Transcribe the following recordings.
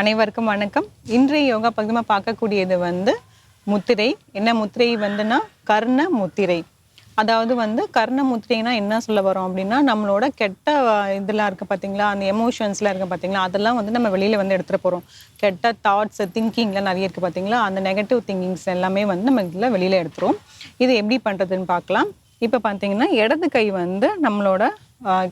அனைவருக்கும் வணக்கம். இன்றைய யோகா பகுதிமா பார்க்கக்கூடியது வந்து முத்திரை. என்ன முத்திரை வந்துன்னா கர்ண முத்திரை. அதாவது வந்து கர்ண முத்திரைனா என்ன சொல்ல வரோம் அப்படின்னா நம்மளோட கெட்ட இதெல்லாம் இருக்கு பார்த்தீங்களா அந்த எமோஷன்ஸ்லாம் இருக்க பார்த்தீங்களா அதெல்லாம் வந்து நம்ம வெளியில் வந்து எடுத்துகிட்டு போகிறோம் கெட்ட தாட்ஸ் திங்கிங்லாம் நிறைய இருக்குது பார்த்தீங்களா அந்த நெகட்டிவ் திங்கிங்ஸ் எல்லாமே வந்து நம்ம இதில் வெளியில் எடுத்துரும் இது எப்படி பண்ணுறதுன்னு பார்க்கலாம். இப்போ பார்த்தீங்கன்னா இடது கை வந்து நம்மளோட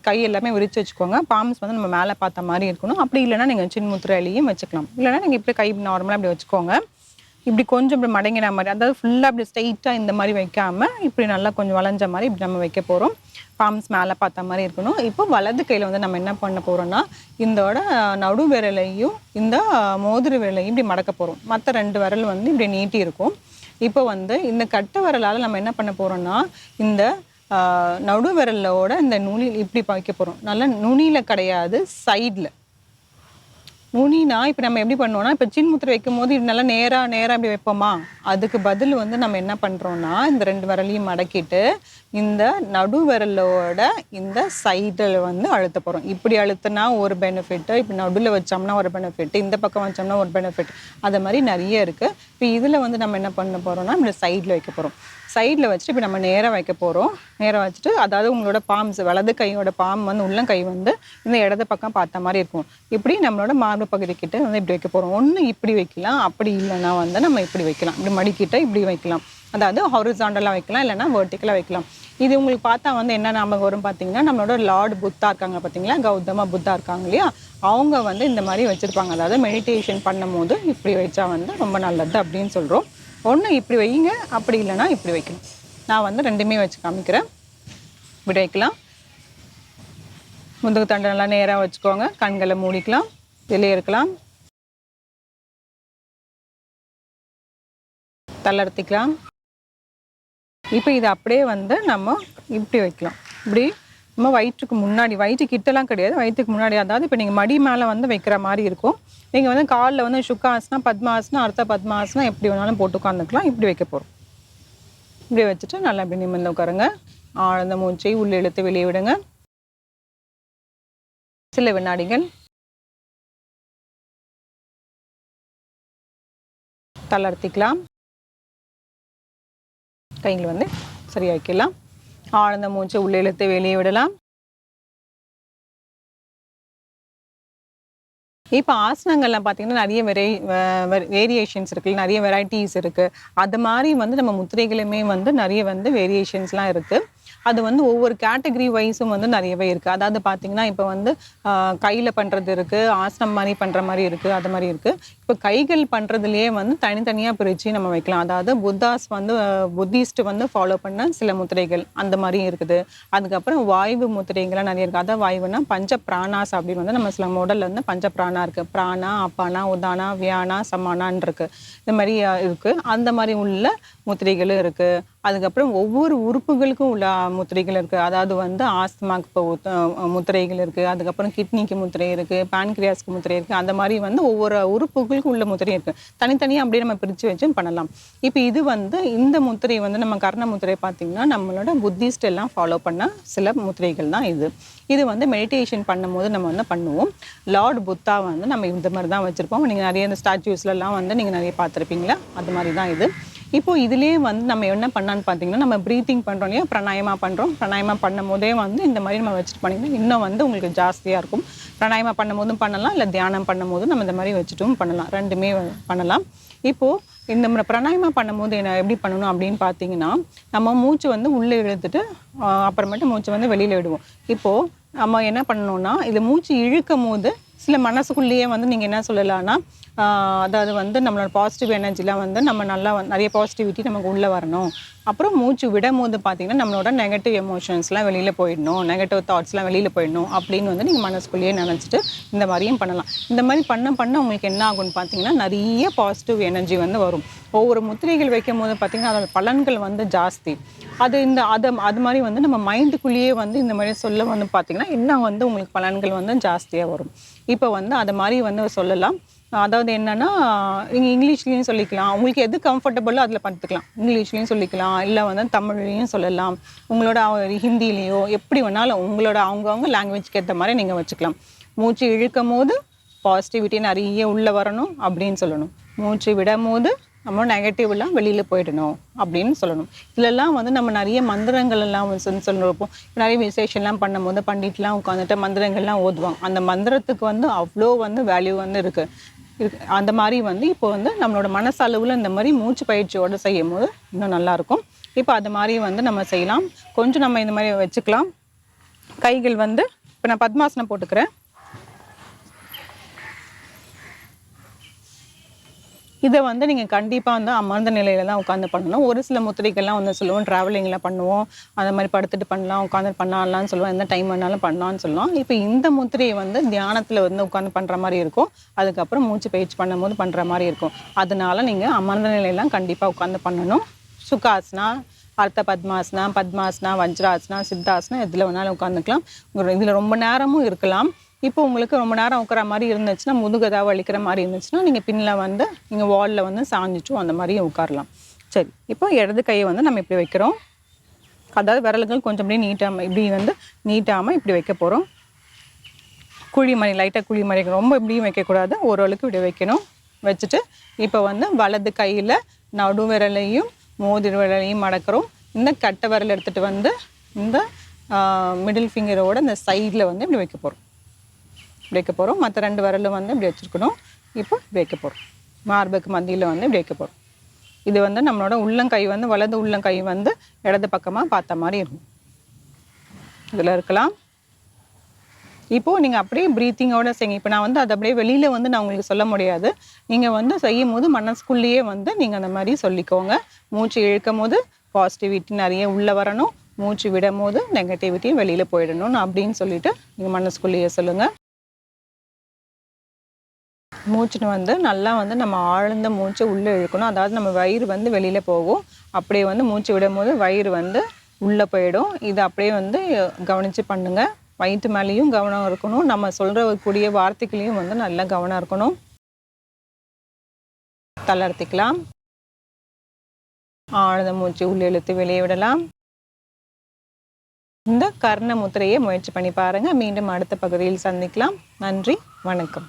கை எல்லாமே விரிச்சு வச்சுக்கோங்க. பாம்ஸ் வந்து நம்ம மேலே பார்த்த மாதிரி இருக்கணும். அப்படி இல்லைன்னா நீங்கள் சின்முத்திரையிலையும் வச்சுக்கலாம். இல்லைன்னா நீங்கள் இப்படி கை நார்மலாக அப்படி வச்சுக்கோங்க. இப்படி கொஞ்சம் இப்படி மடங்கின மாதிரி அதாவது ஃபுல்லாக இப்படி ஸ்ட்ரைட்டாக இந்த மாதிரி வைக்காம இப்படி நல்லா கொஞ்சம் வளைஞ்ச மாதிரி இப்படி நம்ம வைக்க போகிறோம் பாம்ஸ் மேலே பார்த்த மாதிரி இருக்கணும். இப்போ வலது கையில் வந்து நம்ம என்ன பண்ண போகிறோம்னா இந்தோட நடு விரலையும் இந்த மோதிர விரலையும் இப்படி மடக்க போகிறோம் மற்ற ரெண்டு விரல் வந்து இப்படி நீட்டி இருக்கும் இப்போ வந்து இந்த கட்டை விரலால் நம்ம என்ன பண்ண போகிறோம்னா இந்த நடுவிரலோட இந்த நுனியில் இப்படி வைக்க போகிறோம் நல்லா நுனியில் கிடையாது சைடில் நுனினா இப்போ நம்ம எப்படி பண்ணுவோம்னா இப்போ சின்முத்திரை வைக்கும் போது நல்லா நேராக நேராக இப்படி வைப்போமா? அதுக்கு பதில் வந்து நம்ம என்ன பண்ணுறோம்னா இந்த ரெண்டு விரலையும் மடக்கிட்டு இந்த நடு விரலோட இந்த சைடில் வந்து அழுத்த போகிறோம் இப்படி அழுத்தினா ஒரு பெனிஃபிட்டு இப்போ நடுவில் வச்சோம்னா ஒரு பெனிஃபிட் இந்த பக்கம் வச்சோம்னா ஒரு பெனிஃபிட் அது மாதிரி நிறைய இருக்குது இப்போ இதில் வந்து நம்ம என்ன பண்ண போகிறோம்னா இந்த சைடில் வைக்க போகிறோம் சைடில் வச்சுட்டு இப்போ நம்ம நேராக வைக்க போகிறோம் நேராக வச்சுட்டு அதாவது உங்களோட பாம்ஸ் வலது கையோட பாம் வந்து உள்ளங்கை வந்து இந்த இடது பக்கம் பார்த்த மாதிரி இருக்கும். இப்படி நம்மளோட மார்பு பகுதி கிட்ட வந்து இப்படி வைக்க போகிறோம் ஒன்று இப்படி வைக்கலாம். அப்படி இல்லைன்னா வந்து நம்ம இப்படி வைக்கலாம். இப்படி மடிக்கிட்ட இப்படி வைக்கலாம். அதாவது ஹாரிசாண்டலாக வைக்கலாம். இல்லைன்னா வேர்ட்டிக்கலாக வைக்கலாம். இது உங்களுக்கு பார்த்தா வந்து என்ன ஞாபகம் வரும் பார்த்தீங்கன்னா நம்மளோட லார்டு புத்தா இருக்காங்க பார்த்தீங்களா? கௌதம புத்தா இருக்காங்க இல்லையா? அவங்க வந்து இந்த மாதிரி வச்சுருப்பாங்க. அதாவது மெடிடேஷன் பண்ணும்போது இப்படி வச்சா வந்து ரொம்ப நல்லது அப்படின்னு சொல்கிறோம் ஒன்று இப்படி வைங்க அப்படி இல்லைன்னா இப்படி வைக்கணும். நான் வந்து ரெண்டுமே வச்சு காமிக்கிறேன். இப்படி வைக்கலாம். முதுகு தண்டை நல்லா நேராக வச்சுக்கோங்க. கண்களை மூடிக்கலாம். வெளியே இருக்கலாம். தளர்த்திக்கலாம். இப்போ இது அப்படியே வந்து நம்ம இப்படி வைக்கலாம். இப்படி நம்ம வயிற்றுக்கு முன்னாடி வயிற்று கிட்டலாம் கிடையாது. வயிற்றுக்கு முன்னாடி. அதாவது இப்போ நீங்கள் மடி மேலே வந்து வைக்கிற மாதிரி இருக்கும். நீங்கள் வந்து காலில் வந்து சுக்காசனா பத்மாசனா அர்த்த பத்மாசனா எப்படி வேணாலும் போட்டு உட்காந்துக்கலாம் இப்படி வைக்க போகிறோம் இப்படி வச்சுட்டு நல்லா இப்படி நிமிர்ந்து உட்காருங்க. ஆழ்ந்த மூச்சை உள்ளே இழுத்து வெளியே விடுங்க. சில வினாடிகள். தளர்த்திக்கலாம். கைங்களை வந்து சரியாக்கலாம் ஆழ்ந்த மூச்சை உள்ளே இழுத்து வெளியே விடலாம். இப்போ ஆசனங்கள்லாம் பார்த்தீங்கன்னா நிறைய வெரை வேரியேஷன்ஸ் இருக்கு. நிறைய வெரைட்டிஸ் இருக்கு. அது மாதிரி வந்து நம்ம முத்திரைகளுமே வந்து நிறைய வந்து வேரியேஷன்ஸ்லாம் இருக்கு. அது வந்து ஒவ்வொரு கேட்டகரி வைஸும் வந்து நிறையவே இருக்குது அதாவது பார்த்தீங்கன்னா இப்போ வந்து கையில் பண்ணுறது இருக்குது ஆசனம் மாதிரி பண்ணுற மாதிரி இருக்குது அது மாதிரி இருக்குது இப்போ கைகள் பண்ணுறதுலேயே வந்து தனித்தனியாக பிரித்து நம்ம வைக்கலாம். அதாவது புத்தாஸ் வந்து புத்திஸ்ட் வந்து ஃபாலோ பண்ண சில முத்திரைகள் அந்த மாதிரியும் இருக்குது. அதுக்கப்புறம் வாய்வு முத்திரைகள்லாம் நிறைய இருக்குது அதாவது வாய்வுனா பஞ்ச பிராணாஸ் அப்படின்னு வந்து நம்ம சில மாடலில் வந்து பஞ்ச பிராணா இருக்குது பிராணா அப்பானா உதானா வியானா சமானான் இருக்குது இந்த மாதிரி இருக்குது அந்த மாதிரி உள்ள முத்திரைகளும் இருக்குது அதுக்கப்புறம் ஒவ்வொரு உறுப்புகளுக்கும் உள்ள முத்திரைகள் இருக்குது அதாவது வந்து ஆஸ்துமாக்கு இப்போ முத்திரைகள் இருக்குது அதுக்கப்புறம் கிட்னிக்கு முத்திரை இருக்குது பேன்கிரியாஸ்க்கு முத்திரை இருக்குது அந்த மாதிரி வந்து ஒவ்வொரு உறுப்புகளுக்கும் உள்ள முத்திரை இருக்குது தனித்தனியாக அப்படியே நம்ம பிரித்து வச்சும் பண்ணலாம். இப்போ இது வந்து இந்த முத்திரை வந்து நம்ம கர்ண முத்திரை பார்த்திங்கன்னா நம்மளோட புத்திஸ்ட் எல்லாம் ஃபாலோ பண்ண சில முத்திரைகள் தான் இது. இது வந்து மெடிடேஷன் பண்ணும்போது நம்ம வந்து பண்ணுவோம். லார்ட் புத்தா வந்து நம்ம இந்த மாதிரி தான் வச்சுருப்போம். நீங்கள் நிறைய இந்த ஸ்டாச்சுஸ்லலாம் வந்து நீங்கள் நிறைய பார்த்துருப்பீங்களா? அது மாதிரி தான் இது. இப்போ இதுலேயே வந்து நம்ம என்ன பண்ணான்னு பார்த்தீங்கன்னா நம்ம ப்ரீத்திங் பண்ணுறோம் இல்லையா? பிராணாயமா பண்ணுறோம் பிராணாயமா பண்ணும் போதே வந்து இந்த மாதிரி நம்ம வச்சுட்டு பண்ணிங்கன்னா இன்னும் வந்து உங்களுக்கு ஜாஸ்தியாக இருக்கும். பிராணாயமா பண்ணும் போதும் பண்ணலாம் இல்லை தியானம் பண்ணும் போதும் நம்ம இந்த மாதிரி வச்சுட்டும் பண்ணலாம். ரெண்டுமே பண்ணலாம். இப்போது இந்த மாதிரி பிராணாயமா பண்ணும்போது என்ன எப்படி பண்ணணும் அப்படின்னு பார்த்தீங்கன்னா நம்ம மூச்சு வந்து உள்ளே இழுத்துட்டு அப்புறமேட்டு மூச்சு வந்து வெளியில் விடுவோம். இப்போது நம்ம என்ன பண்ணணும்னா இது மூச்சு இழுக்கும் போது சில மனசுக்குள்ளேயே வந்து நீங்கள் என்ன சொல்லலாம்னா அதாவது வந்து நம்மளோட பாசிட்டிவ் எனர்ஜிலாம் வந்து நம்ம நல்லா நிறைய பாசிட்டிவிட்டி நமக்கு உள்ளே வரணும். அப்புறம் மூச்சு விடும் போது பார்த்தீங்கன்னா நம்மளோட நெகட்டிவ் எமோஷன்ஸ்லாம் வெளியில் போயிடணும் நெகட்டிவ் தாட்ஸ்லாம் வெளியில் போயிடணும் அப்படின்னு வந்து நீங்கள் மனசுக்குள்ளேயே நினச்சிட்டு இந்த மாதிரியும் பண்ணலாம். இந்த மாதிரி பண்ண பண்ண உங்களுக்கு என்ன ஆகும்னு பார்த்தீங்கன்னா நிறைய பாசிட்டிவ் எனர்ஜி வந்து வரும். ஒவ்வொரு முத்திரைகள் வைக்கும் போது பார்த்தீங்கன்னா அதோட பலன்கள் வந்து ஜாஸ்தி. அது இந்த அது அது மாதிரி வந்து நம்ம மைண்டுக்குள்ளேயே வந்து இந்த மாதிரி சொல்ல வந்து பார்த்தீங்கன்னா இன்னும் வந்து உங்களுக்கு பலன்கள் வந்து ஜாஸ்தியாக வரும். இப்போ வந்து அது மாதிரி வந்து சொல்லலாம். அதாவது என்னன்னா நீங்கள் இங்கிலீஷ்லேயும் சொல்லிக்கலாம். உங்களுக்கு எது கம்ஃபர்டபுளோ அதில் பார்த்துக்கலாம். இங்கிலீஷ்லேயும் சொல்லிக்கலாம். இல்லை வந்து தமிழ்லையும் சொல்லலாம். உங்களோட ஹிந்திலேயோ எப்படி வேணாலும் உங்களோட அவங்கவுங்க லாங்குவேஜ்க்கு ஏற்ற மாதிரி நீங்கள் வச்சுக்கலாம். மூச்சு இழுக்கும் போது பாசிட்டிவிட்டி நிறைய உள்ளே வரணும் அப்படின்னு சொல்லணும். மூச்சு விடும் போது நம்ம நெகட்டிவ்லாம் வெளியில் போயிடணும் அப்படின்னு சொல்லணும். இதெல்லாம் வந்து நம்ம நிறைய மந்திரங்கள் எல்லாம் வந்து நிறைய விசேஷம்லாம் பண்ணும்போது பண்டிட்லாம் உட்காந்துட்டு மந்திரங்கள்லாம் ஓதுவாங்க. அந்த மந்திரத்துக்கு வந்து அவ்வளோ வந்து வேல்யூ வந்து இருக்குது அந்த மாதிரி வந்து இப்போ வந்து நம்மளோட மனசளவில் இந்த மாதிரி மூச்சு பயிற்சியோடு செய்யும் போது இன்னும் நல்லாயிருக்கும். இப்போ அது மாதிரி வந்து நம்ம செய்யலாம். கொஞ்சம் நம்ம இந்த மாதிரி வச்சுக்கலாம். கைகள் வந்து இப்போ நான் பத்மாசனம் போட்டுக்கிறேன். இதை வந்து நீங்கள் கண்டிப்பாக வந்து அமர்ந்த நிலையில தான் உட்காந்து பண்ணணும். ஒரு சில முத்திரைகள்லாம் வந்து சொல்லுவோம் ட்ராவலிங்கில் பண்ணுவோம். அந்த மாதிரி படுத்துட்டு பண்ணலாம் உட்காந்து பண்ணலாம்னு சொல்லுவோம். எந்த டைம் வேணாலும் பண்ணலாம்னு சொல்லலாம். இப்போ இந்த முத்திரையை வந்து தியானத்தில் வந்து உட்காந்து பண்ணுற மாதிரி இருக்கும். அதுக்கப்புறம் மூச்சு பயிற்சி பண்ணும்போது பண்ணுற மாதிரி இருக்கும். அதனால நீங்கள் அமர்ந்த நிலையெல்லாம் கண்டிப்பாக உட்காந்து பண்ணணும். சுகாசனா அர்த்த பத்மாசனா பத்மாசனா வஜ்ராசனா சித்தாசனா எதில் வேணாலும் உட்காந்துக்கலாம் இதில் ரொம்ப நேரமும் இருக்கலாம். இப்போ உங்களுக்கு ரொம்ப நேரம் உட்குற மாதிரி இருந்துச்சுன்னா முதுகு வலிக்கிற மாதிரி இருந்துச்சுன்னா நீங்கள் பின்னில் வந்து நீங்கள் வாலில் வந்து சாஞ்சிட்டும் அந்த மாதிரியும் உட்காரலாம். சரி இப்போ இடது கையை வந்து நம்ம இப்படி வைக்கிறோம். அதாவது விரல்கள் கொஞ்சம் அப்படியே நீட்டாமல் இப்படி வந்து நீட்டாமல் இப்படி வைக்க போகிறோம் குழி மாதிரி லைட்டாக குழி மாதிரி ரொம்ப இப்படியும் வைக்கக்கூடாது. ஓரளவுக்கு இப்படி வைக்கணும். வச்சுட்டு இப்போ வந்து வலது கையில் நடு விரலையும் மோதிர விரலையும் மடக்கிறோம். இந்த கட்டை விரல் எடுத்துகிட்டு வந்து இந்த மிடில் ஃபிங்கரோட இந்த சைடில் வந்து இப்படி வைக்க போகிறோம் இப்படி வைக்க போகிறோம் மற்ற ரெண்டு விரலும் வந்து இப்படி வச்சுருக்கணும். இப்போ வைக்க போகிறோம் மார்புக்கு மத்தியில் வந்து இப்படி வைக்க போகிறோம் இது வந்து நம்மளோட உள்ளங்கை வந்து வலது உள்ளங்கை வந்து இடது பக்கமாக பார்த்த மாதிரி இருக்கும். இதில் இருக்கலாம். இப்போது நீங்கள் அப்படியே ப்ரீத்திங்கோட செய்யுங்க. இப்போ நான் வந்து அது அப்படியே வெளியில் வந்து நான் உங்களுக்கு சொல்ல முடியாது. நீங்கள் வந்து செய்யும் போது மனசுக்குள்ளேயே வந்து நீங்கள் அந்த மாதிரி சொல்லிக்கோங்க. மூச்சு இழுக்கும் போது பாசிட்டிவிட்டி நிறைய உள்ளே வரணும். மூச்சு விடும் போது நெகட்டிவிட்டியும் வெளியில் போயிடணும் அப்படின்னு சொல்லிட்டு நீங்கள் மனசுக்குள்ளேயே சொல்லுங்கள் மூச்சுன்னு வந்து நல்லா வந்து நம்ம ஆழ்ந்த மூச்சை உள்ளே இழுக்கணும். அதாவது நம்ம வயிறு வந்து வெளியில் போகும். அப்படியே வந்து மூச்சு விடும் போது வயிறு வந்து உள்ளே போயிடும். இது அப்படியே வந்து கவனித்து பண்ணுங்கள் வயிற்று மேலேயும் கவனம் இருக்கணும். நம்ம சொல்கிற கூடிய வார்த்தைகளையும் வந்து நல்லா கவனம் இருக்கணும். தளர்த்திக்கலாம். ஆழ்ந்த மூச்சு உள்ளே இழுத்து வெளியே விடலாம். இந்த கர்ண முத்திரையை முயற்சி பண்ணி பாருங்கள் மீண்டும் அடுத்த பகுதியில் சந்திக்கலாம். நன்றி. வணக்கம்.